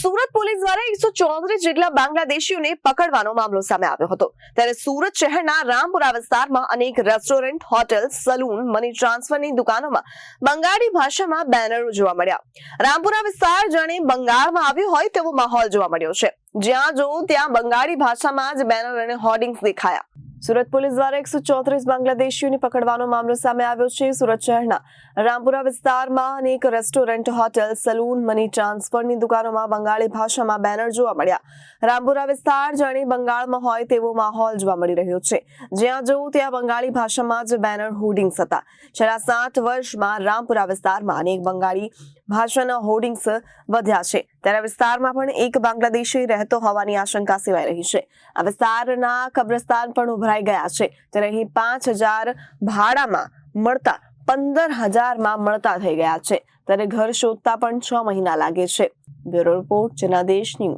Surat police દ્વારા એકસો ચોત્રીસ જેટલા બાંગ્લાદેશીઓને પકડવાનો મામલો સામે આવ્યો હતો. ત્યારે સુરત શહેરના રામપુરા વિસ્તારમાં અનેક રેસ્ટોરન્ટ, હોટેલ, સલૂન, મની ટ્રાન્સફરની દુકાનોમાં બંગાળી ભાષામાં બેનરો જોવા મળ્યા. રામપુરા વિસ્તાર જાણે બંગાળમાં આવ્યો હોય તેવો માહોલ જોવા મળ્યો છે. જ્યાં જો ત્યાં બંગાળી ભાષામાં જ બેનર અને હોર્ડિંગ્સ દેખાયા. સુરત પોલીસ દ્વારા એકસો ચોત્રીસ બાંગ્લાદેશીઓને પકડવાનો મામલો સામે આવ્યો છે. સુરત શહેરના રામપુરા વિસ્તારમાં અનેક રેસ્ટોરન્ટ, હોટેલ, સલૂન, મની ટ્રાન્સફરની દુકાનોમાં બંગાળી ભાષામાં બેનર જોવા મળ્યા. રામપુરા વિસ્તાર જાણે બંગાળમાં હોય તેવો માહોલ જોવા મળી રહ્યો છે. જ્યાં જોવું ત્યાં બંગાળી ભાષામાં જ બેનર હોર્ડિંગ્સ હતા. છેલ્લા સાત વર્ષમાં રામપુરા વિસ્તારમાં અનેક બંગાળી ભાષાના હોર્ડિંગ્સ વધ્યા છે. ત્યારે વિસ્તારમાં પણ એક બાંગ્લાદેશી રહેતો હોવાની આશંકા સેવાઈ રહી છે. આ વિસ્તારના કબ્રસ્તાન પણ ઉભરાઈ ગયા છે. ત્યારે અહીં પાંચ હજાર ભાડામાં મળતા પંદર હજારમાં મળતા થઈ ગયા છે. ત્યારે ઘર શોધતા પણ છ મહિના લાગે છે. Bureau report, Janadesh news.